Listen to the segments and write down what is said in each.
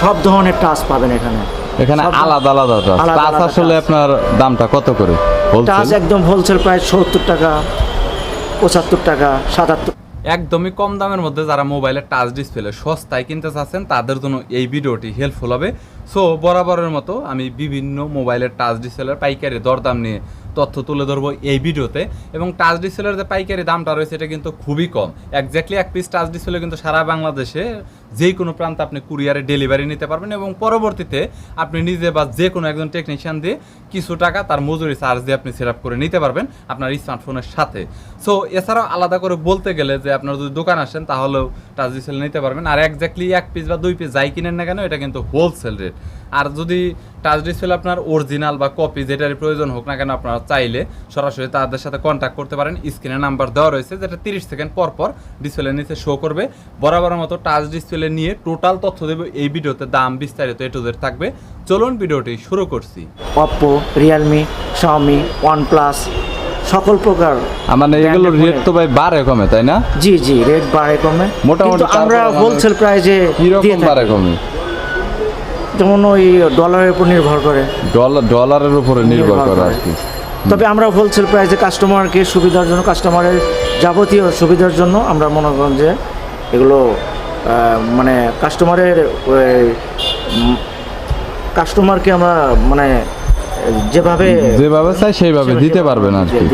সব ধরনের টাচ পাবেন এখানে। এখানে আলাদা আলাদা টাচ। টাচ আসলে আপনার দামটা কত করে? টাচ একদম হোলসেল প্রাইস সত্তর টাকা পঁচাত্তর টাকা সাতাত্তর একদমই কম দামের মধ্যে যারা মোবাইলের টাচ ডিসপ্লে সস্তায় কিনতে চাচ্ছেন তাদের জন্য এই ভিডিওটি হেল্পফুল হবে। সো বরাবরের মতো আমি বিভিন্ন মোবাইলের টাচ ডিসপ্লের পাইকারি দরদাম নিয়ে তথ্য তুলে ধরবো এই ভিডিওতে। এবং টাচ ডিসপ্লের যে পাইকারি দামটা রয়েছে এটা কিন্তু খুবই কম। একজ্যাক্টলি এক পিস টাচ ডিসপ্লে কিন্তু সারা বাংলাদেশে যে কোনো প্রান্তে আপনি কুরিয়ারে ডেলিভারি নিতে পারবেন এবং পরবর্তীতে আপনি নিজে বা যে কোনো একজন টেকনিশিয়ান দিয়ে কিছু টাকা তার মজুরি চার্জ দিয়ে আপনি সেট করে নিতে পারবেন আপনার স্মার্টফোনের সাথে। সো এছাড়াও আলাদা করে বলতে গেলে যে আপনার যদি দোকান আসেন তাহলেও টাচ ডিসপ্লে নিতে পারবেন। আর একজ্যাক্টলি এক পিস বা দুই পিস যাই কিনেন না কেন, এটা কিন্তু হোলসেল রেট আর যদি টাচ ডিসপ্লে আপনার অরিজিনাল বা কপি যেটারই প্রয়োজন হোক না কেন, আপনারা চাইলে সরাসরি তাদের সাথে কন্ট্যাক্ট করতে পারেন। স্ক্রিনে নাম্বার দেওয়া রয়েছে, যেটা তিরিশ সেকেন্ড পর পর ডিসপ্লে নিচে শো করবে। বরাবরের মতো টাচ ডিসপ্লে নিয়ে টোটাল তথ্য দেবে এই ভিডিওতে দাম বিস্তারিত এ টু জেড থাকবে। চলুন ভিডিওটি শুরু করছি। অপ্পো রিয়েলমি শাওমি ওয়ানপ্লাস সকল প্রকার। মানে এগুলো রেট তো ভাই বাড়ে কমে তাই না? জি জি রেট বাড়ে কমে। মোটামুটি আমরা হোলসেল প্রাইজে দিয়ে কীরকম বাড়ে কমে? যেমন ওই ডলারের উপর নির্ভর করে। ডলার ডলারের উপরে নির্ভর করে আর কি। তবে আমরা হোলসেল প্রাইসে কাস্টমারকে সুবিধার জন্য কাস্টমারের যাবতীয় সুবিধার জন্য আমরা মনে করেন যে এগুলো মানে কাস্টমারের কাস্টমারকে আমরা মানে যেভাবে যেভাবে চাই সেইভাবে দিতে পারবেন আর কি।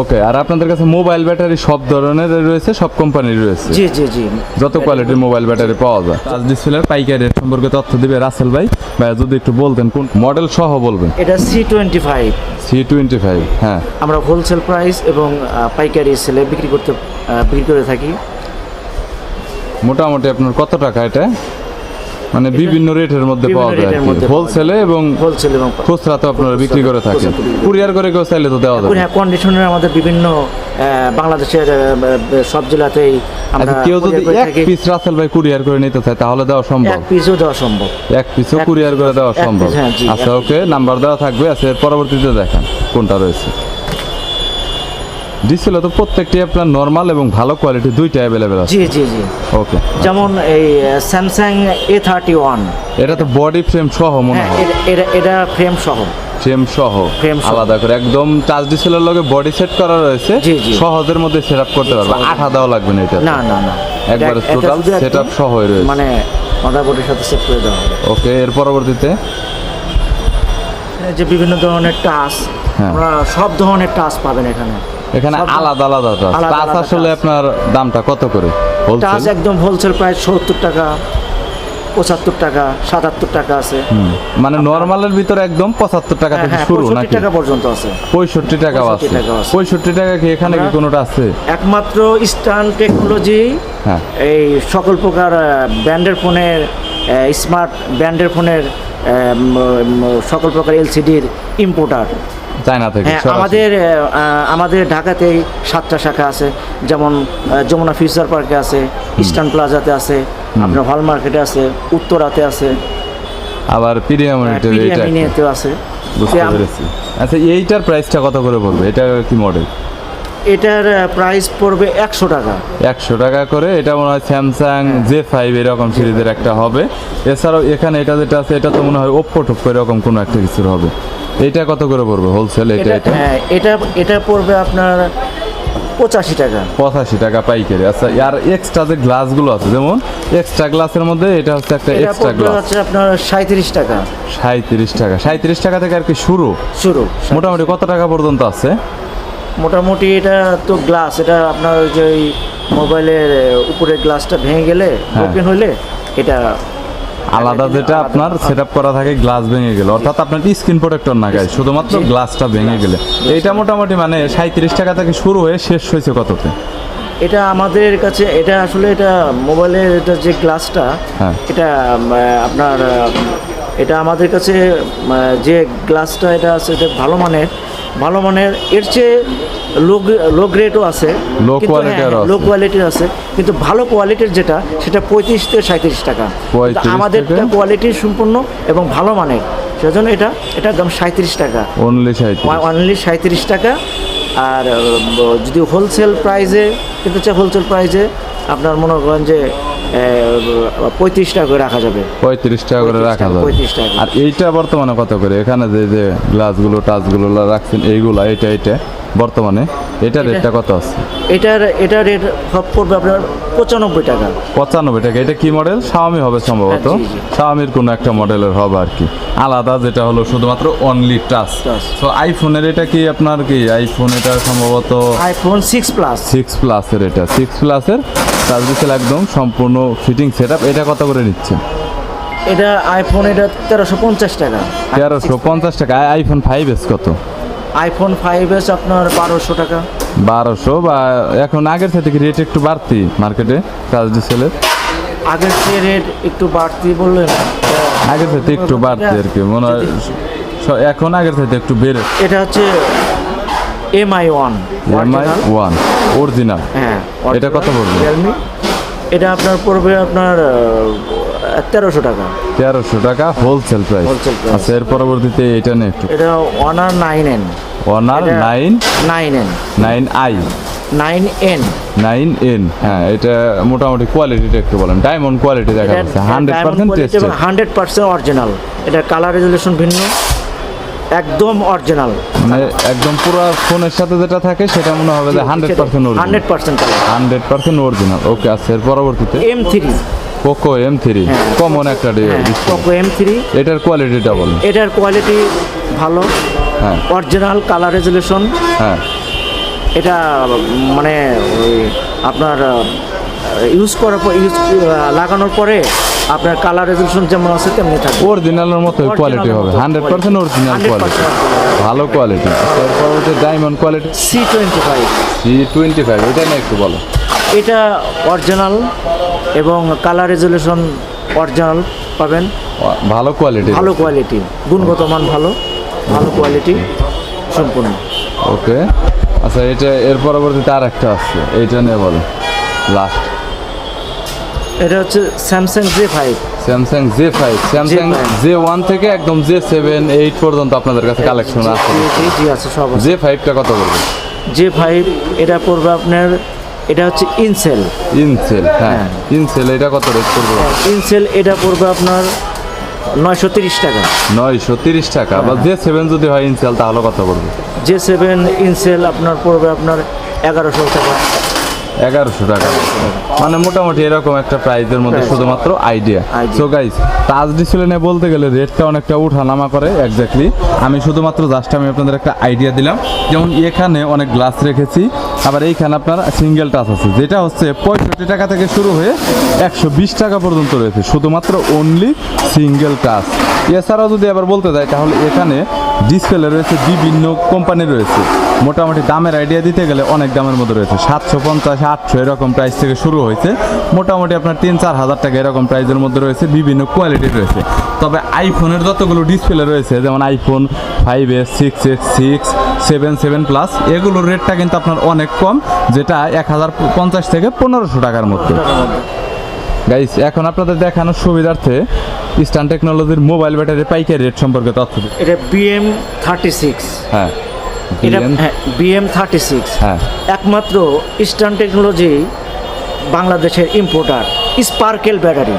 ওকে আর আপনাদের কাছে মোবাইল ব্যাটারি সব ধরনের রয়েছে সব কোম্পানির রয়েছে? জি জি জি। যত কোয়ালিটির মোবাইল ব্যাটারি পাওয়া যায়। টাচ ডিসপ্লের পাইকারি রেট সম্পর্কে তথ্য দিবে রাসেল ভাই। ভাই যদি একটু বলতেন কোন মডেল সহ বলবেন? এটা C twenty five C twenty five হ্যাঁ। আমরা হোলসেল প্রাইস এবং পাইকারি সেলে বিক্রি করতে বিক্রি করে থাকি। মোটামুটি আপনার কত টাকা এটা? মানে বিভিন্ন রেটের মধ্যে পাওয়া যায় হোলসেলে এবং হোলসেল এবং খুচরা তো আপনারা বিক্রি করে থাকেন। কুরিয়ার করে কেউ চাইলে তো দেওয়া যাবে। হ্যাঁ কন্ডিশনের আমাদের বিভিন্ন বাংলাদেশের সব জেলাতেই আমরা আচ্ছা কেউ যদি এক পিস রাসেল ভাই কুরিয়ার করে নিতে চায় তাহলে দেওয়া সম্ভব? এক পিসও দেওয়া সম্ভব। এক পিসও কুরিয়ার করে দেওয়া সম্ভব। হ্যাঁ, আচ্ছা ওকে নাম্বার দেওয়া থাকবে। আচ্ছা পরবর্তীতে দেখান কোনটা রয়েছে। ডিসপ্লে তো প্রত্যেকটি আপনার নর্মাল এবং ভালো কোয়ালিটি দুইটা অ্যাভেলেবেল আছে। জি জি জি। ওকে যেমন এই স্যামসাং এ থার্টি ওয়ান এটা তো বডি ফ্রেম সহ মনে হ্যাঁ হয়। এটা- এটা ফ্রেম সহ। ফ্রেম সহ। আলাদা করে। একদম টাচ ডিসপ্লের লগে বডি সেট করা রয়েছে। জি, জি। সহজের মধ্যে সেট আপ করতে পারবে। আঠা দেওয়া লাগবে না এটা না না না। একবারে total শুধু একদম রয়েছে। মানে মাদারবোর্ডের সাথে সেট করে দেওয়া হবে। ওকে এর পরবর্তীতে? যে বিভিন্ন ধরনের টাচ হ্যাঁ। আমরা সব ধরনের টাচ পাবেন এখানে। এখানে আলাদা আলাদা টাচ আসলে আপনার দামটা কত করে? টাচ একদম হোলসেল প্রাইস সত্তর টাকা পঁচাত্তর টাকা সাতাত্তর টাকা আছে। মানে নর্মালের ভিতরে একদম পঁচাত্তর টাকা হ্যাঁ থেকে হ্যাঁ শুরু নাকি? টাকা পর্যন্ত আছে। পঁয়ষট্টি টাকাও 65 আছে। পঁয়ষট্টি টাকা কি এখানে কি কোনোটা আছে? একমাত্র টেকনোলজি হ্যাঁ। এই সকল প্রকার ব্র্যান্ডের ফোনের স্মার্ট ব্র্যান্ডের ফোনের সকল প্রকার এলসিডির ইম্পোর্টার চায়না থেকে হ্যাঁ আমাদের আমাদের ঢাকাতেই সাতটা শাখা আছে যেমন যমুনা ফিউচার পার্কে আছে ইস্টার্ন প্লাজাতে আছে আপনার হল মার্কেটে আছে উত্তরাতে আছে আবার প্রিমিয়াম আছে। বুঝতে পেরেছি। আচ্ছা এইটার প্রাইসটা কত করে পড়বে? এটা কি মডেল এটার প্রাইস পড়বে একশো টাকা। একশো টাকা করে এটা মনে হয় স্যামসাং জে ফাইভ এরকম সিরিজের একটা হবে। এছাড়াও এখানে এটা যেটা আছে এটা তো মনে হয় ওপ্পো টোপ্পো এরকম কোনো একটা কিছুর হবে। এটা কত করে পড়বে হোলসেল এটা এটা হ্যাঁ এটা এটা পড়বে আপনার পঁচাশি টাকা। পঁচাশি টাকা পাইকারি। আচ্ছা আর এক্সট্রা যে গ্লাসগুলো আছে যেমন এক্সট্রা গ্লাসের মধ্যে এটা হচ্ছে একটা এক্সট্রা গ্লাস হচ্ছে আপনার সাঁত্রিশ টাকা। সাঁত্রিশ টাকা। সাঁত্রিশ টাকা থেকে আর কি শুরু? শুরু। মোটামুটি কত টাকা পর্যন্ত আছে? মোটামুটি এটা তো গ্লাস এটা আপনার ওই যে ওই মোবাইলের উপরের গ্লাসটা ভেঙে গেলে হ্যাঁ। ওপেন হলে এটা আলাদা যেটা আপনার সেট করা থাকে গ্লাস ভেঙে গেলে। অর্থাৎ আপনার স্ক্রিন প্রোটেক্টর না গায়ে শুধুমাত্র গ্লাসটা ভেঙে গেলে। এটা মোটামুটি মানে সাঁত্রিশ টাকা থেকে শুরু হয়ে শেষ হয়েছে কততে? এটা আমাদের কাছে এটা আসলে এটা মোবাইলের এটা যে গ্লাসটা হ্যাঁ। এটা আপনার এটা আমাদের কাছে যে গ্লাসটা এটা আছে এটা ভালো মানের। ভালো মানের এর চেয়ে লো লো গ্রেডও আছে। লো আরও লো। কোয়ালিটির আছে। কিন্তু ভালো কোয়ালিটির যেটা সেটা পঁয়ত্রিশ থেকে সাঁত্রিশ টাকা। আমাদের? কোয়ালিটি সম্পূর্ণ এবং ভালো মানের। সেজন্য এটা এটা দাম সাঁত্রিশ টাকা। অনলি অনলি সাঁত্রিশ টাকা। আর যদি হোলসেল প্রাইজে কিন্তু চাই হোলসেল প্রাইজে আপনার মনে করেন যে পঁয়ত্রিশ টাকা করে রাখা যাবে। পঁয়ত্রিশ টাকা করে রাখা যাবে। 35 টাকা। আর এইটা বর্তমানে কত করে? এখানে যে যে গ্লাসগুলো টাচগুলো রাখছেন এইগুলো এইটা এইটা বর্তমানে। রেটটা কত আছে? এটার রেট আপনার পঁচানব্বই টাকা। পঁচানব্বই টাকা। এটা কি মডেল শাওমি হবে সম্ভবত। হ্যাঁ, জি। শাওমির কোনো একটা মডেলের হবে আর কি। আলাদা যেটা হলো শুধুমাত্র অনলি টাচ তো আইফোনের এটা কি আপনার কি? আইফোন এটা সম্ভবত আইফোন সিক্স প্লাস সিক্স প্লাসের এটা। সিক্স প্লাসের একদম সম্পূর্ণ ফিটিং সেট এটা কত করে নিচ্ছেন এটা আইফোন এটা তেরোশো পঞ্চাশ টাকা। তেরোশো পঞ্চাশ টাকা আইফোন ফাইভ এস কত? আইফোন ফাইভ এস আপনার বারোশো টাকা। বারোশো বা এখন আগের থেকে কি রেট একটু বাড়তি মার্কেটে টাচ ডিসেলের আগের চেয়ে রেট একটু বাড়তি বললেন। আগের থেকে একটু বাড়তি আর কি মনে হয় এখন আগের থেকে একটু বেড়ে এটা হচ্ছে MI one MI one original হ্যাঁ এটা কত পড়বে? রিয়েলমি এটা আপনার পড়বে আপনার তেরোশো টাকা। তেরোশো টাকা হোলসেল প্রাইস আচ্ছা এর পরবর্তীতে এটা নিয়ে একটু। এটা ওয়ানার নাইন এন এটা- nine nine N nine I nine N nine N হ্যাঁ এটা মোটামুটি কোয়ালিটিটা একটু বলেন। ডায়মন্ড কোয়ালিটি দেখা যাচ্ছে hundred percent hundred percent original এটা কালার রেজুলেশন ভিন্ন। একদম অরিজিনাল মানে একদম পুরো ফোনের সাথে যেটা থাকে সেটা মনে হবে যে hundred percent original hundred percent hundred percent original okay আচ্ছা এর পরবর্তীতে? M three Poco M three. Common একটা পোকো এম থ্রি এটার কোয়ালিটিটা বলেন। এটার কোয়ালিটি ভালো। হ্যাঁ। অরিজিনাল কালার রেজুলেশন হ্যাঁ। এটা মানে ওই আপনার ইউজ করার পর ইউজ লাগানোর পরে আপনার কালার রেজুলেশন যেমন আছে তেমনি থাকবে। অরিজিনালের মতো কোয়ালিটি হবে হান্ড্রেড পার্সেন্ট। অরিজিনাল কোয়ালিটি ভালো কোয়ালিটি এর পরবর্তী diamond quality C twenty five C twenty five এটা নিয়ে একটু বলো। এটা অরিজিনাল এবং কালার রেজুলেশন অরিজিনাল পাবেন। ভালো কোয়ালিটি ভালো কোয়ালিটি গুণগত মান ভালো ভালো কোয়ালিটি সম্পূর্ণ। ওকে আচ্ছা এটা এর পরবর্তীতে আর একটা আসছে এইটা নিয়ে বলো। লাস্ট এটা হচ্ছে Samsung J five Samsung J five Samsung J one থেকে একদম জে সেভেন এইট পর্যন্ত আপনাদের কাছে কালেকশন আছে। জি আছে সব জে ফাইভটা কত করবে জে ফাইভ এটা পড়বে আপনার এটা হচ্ছে ইনসেল ইনসেল হ্যাঁ। ইনসেল এটা কত রেট করবে ইনসেল এটা পড়বে আপনার নয়শো তিরিশ টাকা। নয়শো তিরিশ টাকা। বা জে সেভেন যদি হয় ইনসেল তাহলে কত করবে জে সেভেন ইনসেল আপনার পড়বে আপনার এগারোশো টাকা। এগারোশো টাকা। মানে মোটামুটি এরকম একটা প্রাইজের মধ্যে শুধুমাত্র idea. So guys touch display নিয়ে বলতে গেলে রেটটা অনেকটা উঠানামা করে এক্স্যাক্টলি আমি শুধুমাত্র জাস্ট আমি আপনাদের একটা আইডিয়া দিলাম। যেমন এখানে অনেক গ্লাস রেখেছি আবার এইখানে আপনার সিঙ্গেল টাচ আছে যেটা হচ্ছে পঁয়ষট্টি টাকা থেকে শুরু হয়ে একশো বিশ টাকা পর্যন্ত রয়েছে শুধুমাত্র অনলি সিঙ্গেল টাচ এছাড়াও যদি আবার বলতে যাই তাহলে এখানে ডিসপ্লে রয়েছে বিভিন্ন কোম্পানি রয়েছে। মোটামুটি দামের আইডিয়া দিতে গেলে অনেক দামের মধ্যে রয়েছে। সাতশো পঞ্চাশ, আটশো এরকম প্রাইস থেকে শুরু হয়েছে। মোটামুটি আপনার তিন, চার হাজার টাকা এরকম প্রাইসের মধ্যে রয়েছে, বিভিন্ন কোয়ালিটি রয়েছে। তবে আইফোনের যতগুলো ডিসপ্লে রয়েছে, যেমন iPhone five S six X six seven seven plus এগুলোর রেটটা কিন্তু আপনার অনেক কম, যেটা এক হাজার পঞ্চাশ থেকে পনেরোশো টাকার মধ্যে। গাইস এখন আপনাদের দেখানোর সুবিধার্থে ইস্টার্ন টেকনোলজির মোবাইল ব্যাটারি পাইকারি রেট সম্পর্কে তথ্য এটা বিএম থার্টি সিক্স হ্যাঁ। এটা বিএম থার্টি সিক্স হ্যাঁ। একমাত্র ইস্টার্ন টেকনোলজি বাংলাদেশের importer sparkle battery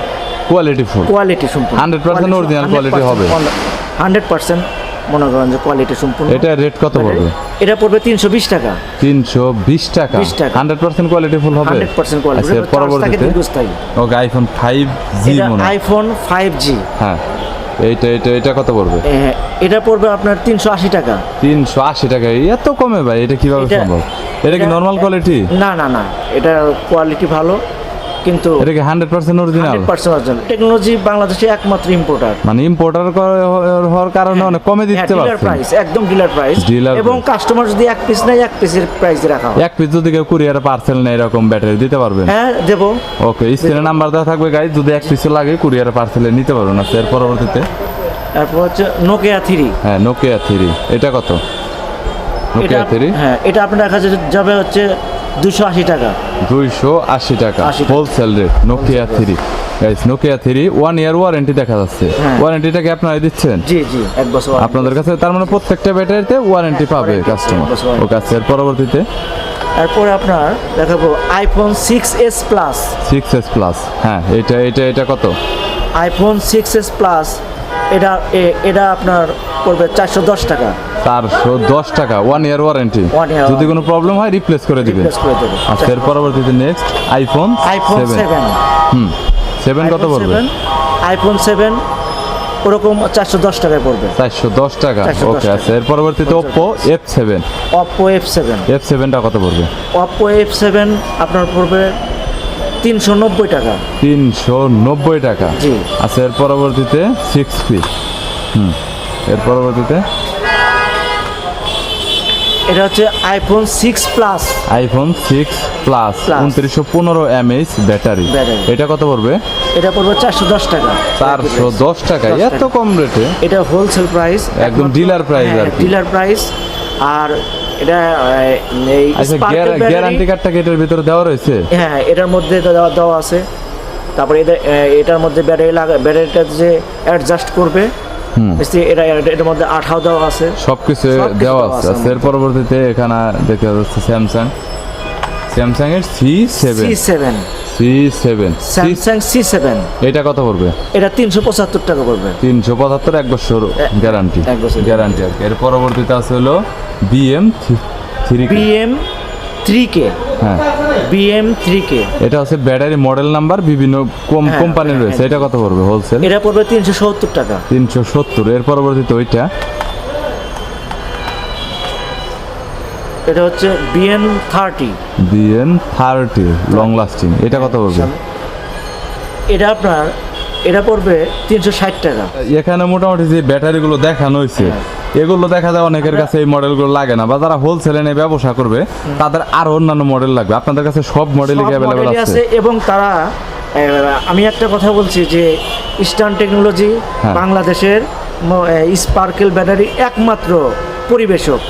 quality full quality সম্পূর্ণ। 100% original কোয়ালিটি হবে। হান্ড্রেড পার্সেন্ট মনে করেন যে কোয়ালিটি সম্পূর্ণ। এটা রেট কত পড়বে? এটা পড়বে তিনশো বিশ টাকা। তিনশো বিশ টাকা। 20 টাকা। হান্ড্রেড পার্সেন্ট কোয়ালিটি ফুল হবে? হান্ড্রেড পার্সেন্ট কোয়ালিটি আচ্ছা, পরবর্তীতে? দীর্ঘস্থায়ী। ওকে আইফোন ফাইভ জি মনে। আইফোন ফাইভ জি হ্যাঁ। এইটা এটা এটা কত পড়বে? এটা পড়বে আপনার তিনশো আশি টাকা। তিনশো আশি টাকা। এত কমে ভাই এটা কীভাবে সম্ভব? এটা কি নর্মাল কোয়ালিটি না না না। এটা কোয়ালিটি ভালো। কিন্তু এটা কি hundred percent original hundred percent original technology বাংলাদেশে একমাত্র ইম্পোর্টার মানে ইম্পোর্টার হওয়ার কারণে অনেক কমে দিতে ডিলার প্রাইস একদম ডিলার প্রাইস Dealer এবং কাস্টমার যদি এক পিস নেয় এক পিসের প্রাইস রাখা হয়। এক পিস যদি কেউ কুরিয়ারে পার্সেল নেই এরকম ব্যাটারি দিতে পারবেন? হ্যাঁ দেবো। ওকে স্ক্রিনে নাম্বার দেওয়া থাকবে গাইজ যদি এক পিসে লাগে কুরিয়ারে পার্সেলে নিতে পারবেন। আচ্ছা এর পরবর্তীতে? তারপর হচ্ছে নোকিয়া থ্রি হ্যাঁ নোকিয়া থ্রি এটা কত? নোকিয়া থ্রি হ্যাঁ এটা আপনার দেখা যাবে হচ্ছে দুশো আশি টাকা। দুইশো আশি টাকা। 80 wholesale rate Nokia three guys Nokia three one year warranty দেখা যাচ্ছে। হ্যাঁ। ওয়ারেন্টিটা কি আপনারা দিচ্ছেন? জি জি এক বছর আপনাদের কাছে তার মানে প্রত্যেকটা ব্যাটারিতে ওয়ারেন্টি হ্যাঁ, পাবে কাস্টমার। ওকে আচ্ছা এর পরবর্তীতে? তারপরে আপনার দেখাবো iPhone six S plus six S plus হ্যাঁ এটা এটা এটা কত? আইফোন সিক্স এস প্লাস এটা এটা আপনার পড়বে চারশো দশ টাকা। চারশো দশ টাকা ওয়ান ইয়ার ওয়ারেন্টি যদি কোনো প্রবলেম হয় রিপ্লেস করে Replace আচ্ছা এর পরবর্তীতে next iPhone iPhone seven hmm seven কত পড়বে? আইফোন সেভেন ওরকম চারশো দশ টাকায় পড়বে। চারশো দশ টাকা। ওকে। আচ্ছা এর পরবর্তীতে Oppo F seven Oppo F seven F সেভেনটা কত পড়বে? অপো এফ সেভেন আপনার পড়বে তিনশো নব্বই টাকা। তিনশো নব্বই টাকা। জি। আচ্ছা এর পরবর্তীতে সিক্স পি হুম এর পরবর্তীতে এটা হচ্ছে iPhone six plus iPhone six plus. উনত্রিশশো পনেরো এমএইচ ব্যাটারি। এটা কত পড়বে? এটা পড়বে চারশো দশ টাকা। চারশো দশ টাকা। এত কম রেটে এটা হোলসেল প্রাইস একদম ডিলার price আর ডিলার প্রাইস আর এটা এই আচ্ছা গ্যারান্টি কার্ডটা কি এটার ভিতরে দেওয়া রয়েছে? হ্যাঁ এটার মধ্যে দেওয়া দেওয়া আছে। তারপরে এটা এটার মধ্যে ব্যাটারি লাগা ব্যাটারিটা যে অ্যাডজাস্ট করবে এটা এটা- এটার মধ্যে আঠাও দেওয়া আছে। সবকিছু দেওয়া আছে। আচ্ছা, এর পরবর্তীতে এখানে দেখা যাচ্ছে স্যামসাং স্যামসাং এর C seven C seven C seven Samsung C seven এটা কত পড়বে? এটা তিনশো পঁচাত্তর টাকা পড়বে। তিনশো পঁচাত্তর এক বছর গ্যারান্টি এক বছর গ্যারান্টি আর এর পরবর্তীতে আছে হলো বিএম থ্রি বিএম থ্রি কে হ্যাঁ। বিএম থ্রি কে এটা হচ্ছে ব্যাটারি মডেল নাম্বার বিভিন্ন হ্যাঁ, কোম্পানি হ্যাঁ, রয়েছে। এটা কত পড়বে হোলসেল এটা পড়বে তিনশো সত্তর টাকা। তিনশো সত্তর। এর পরবর্তীতে ওইটা? এটা হচ্ছে BM thirty BN thirty long lasting এটা কত পড়বে? এটা আপনার এটা পড়বে তিনশো ষাট টাকা। এখানে মোটামুটি যে ব্যাটারিগুলো দেখানো হয়েছে এগুলো দেখা যায় অনেকের কাছে এই মডেলগুলো লাগে না বা যারা হোলসেলে নিয়ে ব্যবসা করবে তাদের আরও অন্যান্য মডেল লাগবে। আপনাদের কাছে সব মডেলই অ্যাভেলেবল আছে। এবং তারা আমি একটা কথা বলছি যে ইস্টার্ন টেকনোলজি হ্যাঁ। বাংলাদেশের স্পার্কেল ব্যাটারি একমাত্র পরিবেশক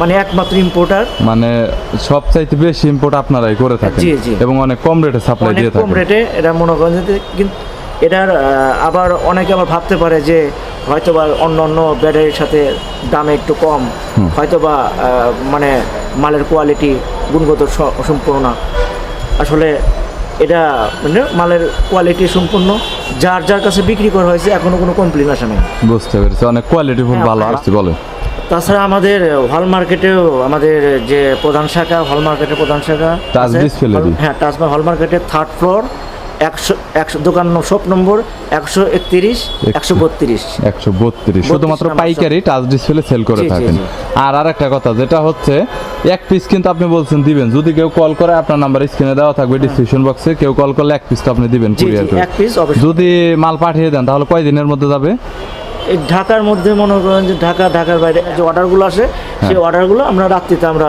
মানে একমাত্র ইম্পোর্টার মানে সবচাইতে বেশি ইম্পোর্ট আপনারাই করে থাকেন। এবং অনেক কম রেটে সাপ্লাই দিয়ে কম রেটে এটা মনে করেন কিন্তু এটার আবার অনেকে আবার ভাবতে পারে যে হয়তো বা অন্য অন্য ব্যাটারির সাথে দামে একটু কম হয়তো বা মানে মালের কোয়ালিটি গুণগত সম্পূর্ণ না আসলে এটা মানে মালের কোয়ালিটি সম্পূর্ণ যার যার কাছে বিক্রি করা হয়েছে এখনও কোনো কমপ্লেন আসে নাই বুঝতে পেরেছি অনেক কোয়ালিটি হ্যাঁ, ভালো হ্যাঁ। আসছে বলে তাছাড়া আমাদের হল মার্কেটেও আমাদের যে প্রধান শাখা হল মার্কেটের প্রধান শাখা। হ্যাঁ টাচবা হল মার্কেটের থার্ড ফ্লোর একশো একশো দোকান শপ নম্বর একশো একত্রিশ একশো বত্রিশ। একশো বত্রিশ। শুধুমাত্র পাইকারি টাচ ডিসপ্লে সেল করে থাকেন। আর আর একটা কথা যেটা হচ্ছে এক পিস কিন্তু আপনি বলছেন দিবেন। যদি কেউ কল করে আপনার নাম্বার স্ক্রিনে দেওয়া থাকবে ডিসক্রিপশন বক্সে কেউ কল করলে এক পিসটা আপনি দিবেন কুরিয়ার করে। এক পিস যদি মাল পাঠিয়ে দেন তাহলে কয় দিনের মধ্যে যাবে? ঢাকার মধ্যে মনে করেন যে ঢাকা ঢাকার বাইরে যে অর্ডারগুলো আসে হ্যাঁ। সেই অর্ডারগুলো আমরা রাত্রিতে আমরা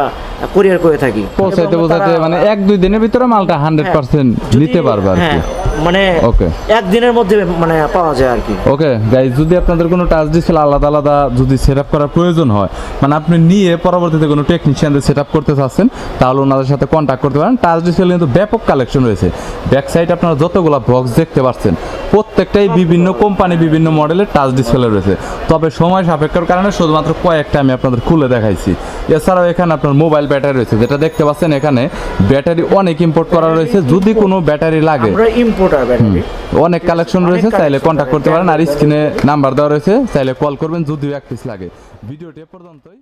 কুরিয়ার করে থাকি। পৌঁছাইতে এবং পৌঁছাইতে মানে এক দুই দিনের ভিতরে মালটা হান্ড্রেড হ্যাঁ, পার্সেন্ট নিতে পারবে আর কি। হ্যাঁ, মানে Okay. একদিনের মধ্যে মানে পাওয়া যায় আর কি। ওকে গাইজ যদি আপনাদের কোনো টাচ ডিসপ্লে আলাদা আলাদা যদি সেট আপ করার প্রয়োজন হয় মানে আপনি নিয়ে পরবর্তীতে কোনো টেকনিশিয়ানদের সেট আপ করতে চাচ্ছেন তাহলে ওনাদের সাথে কন্ট্যাক্ট করতে পারেন। টাচ ডিসপ্লে কিন্তু ব্যাপক কালেকশন রয়েছে। ব্যাক সাইড আপনারা যতগুলো বক্স দেখতে পাচ্ছেন প্রত্যেকটাই বিভিন্ন কোম্পানি বিভিন্ন মডেলের টাচ ডিসপ্লে রয়েছে। তবে সময় সাপেক্ষের কারণে শুধুমাত্র কয়েকটা আমি আপনাদের খুলে দেখাইছি। এছাড়াও এখানে আপনার মোবাইল ব্যাটারি রয়েছে যেটা দেখতে পাচ্ছেন এখানে ব্যাটারি অনেক ইম্পোর্ট করা রয়েছে। যদি কোনো ব্যাটারি লাগে অনেক কালেকশন রয়েছে চাইলে কন্ট্যাক্ট করতে পারেন। আর স্ক্রিনে নাম্বার দেওয়া রয়েছে চাইলে কল করবেন যদিও এক পিস লাগে। ভিডিওটি পর্যন্তই।